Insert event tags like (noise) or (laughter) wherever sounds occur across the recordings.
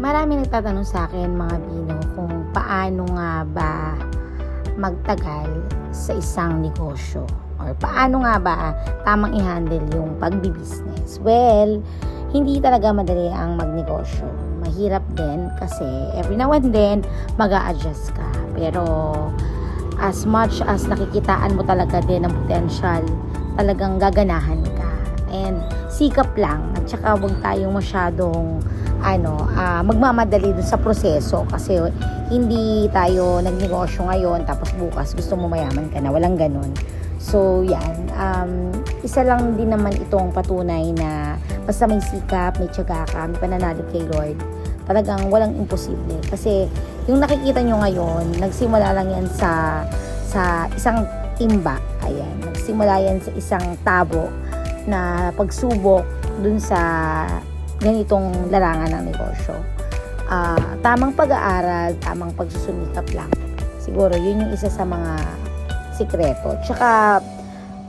Marami nagtatanong sa akin mga bino kung paano nga ba magtagal sa isang negosyo or paano nga ba tamang i-handle yung pagbi-business. Well, hindi talaga madali ang magnegosyo. Mahirap din kasi every now and then mag adjust ka. Pero as much as nakikitaan mo talaga din ang potential, talagang gaganahan ka. And sikap lang at saka huwag tayong masyadong ano, ah, magmamadali dun sa proseso kasi hindi tayo nagnegosyo ngayon tapos bukas gusto mo mayaman ka na. Walang ganun. So, yan. Um, isa lang din naman itong patunay na basta may sikap, may tiyaga ka, may pananalig kay Lord, talagang walang imposible. Kasi yung nakikita nyo ngayon, nagsimula lang yan sa sa isang timba. Ayan. Nagsimula yan sa isang tabo na pagsubok dun sa ganitong larangan ng negosyo. Ah, tamang pag-aaral, tamang pagsusumikap lang. Siguro, yun yung isa sa mga sikreto. Tsaka,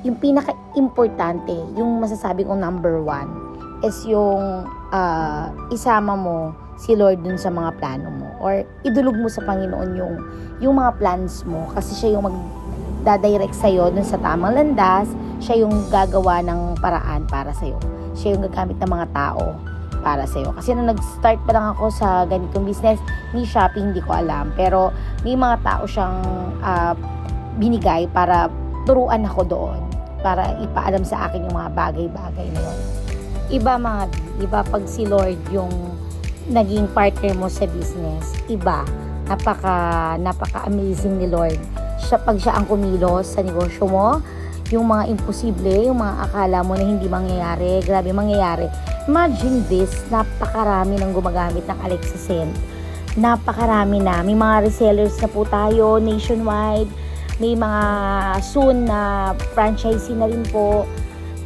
yung pinaka-importante, yung masasabi kong number one, is yung ah, isama mo si Lord dun sa mga plano mo. Or idulog mo sa Panginoon yung, yung mga plans mo. Kasi siya yung magdadirect sa'yo dun sa tamang landas. Siya yung gagawa ng paraan para sa'yo. Siya yung gagamit ng mga tao para sa'yo. Kasi nung nag-start pa lang ako sa ganitong business, ni shopping, hindi ko alam. Pero may mga tao siyang ah, binigay para turuan ako doon. Para ipaalam sa akin yung mga bagay-bagay na yun. Iba mga, iba pag si Lord yung naging partner mo sa business, iba. Napaka, napaka-amazing ni Lord. Siya, pag siya ang kumilos sa negosyo mo, yung mga imposible, yung mga akala mo na hindi mangyayari, grabe mangyayari. Imagine this, napakarami ng gumagamit ng Alexa Send. Napakarami na. May mga resellers na po tayo nationwide. May mga soon na franchisee na rin po.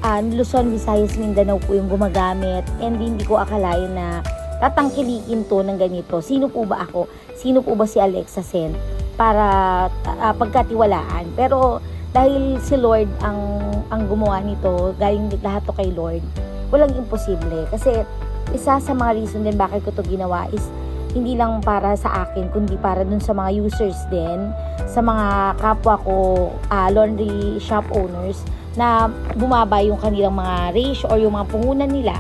Uh, Luzon, Visayas, Mindanao po yung gumagamit. And hindi ko akalain na tatangkilikin to ng ganito. Sino po ba ako? Sino po ba si Alexa Sen? Para uh, pagkatiwalaan. Pero dahil si Lord ang ang gumawa nito, galing lahat to kay Lord, walang imposible. Kasi isa sa mga reason din bakit ko to ginawa is hindi lang para sa akin, kundi para dun sa mga users din, sa mga kapwa ko uh, laundry shop owners na bumaba yung kanilang mga ratio or yung mga pungunan nila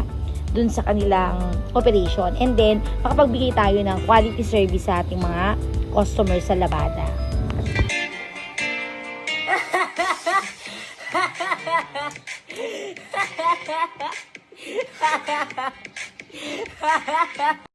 dun sa kanilang operation. And then, makapagbigay tayo ng quality service sa ating mga customers sa Labada. (laughs) Ha ha ha!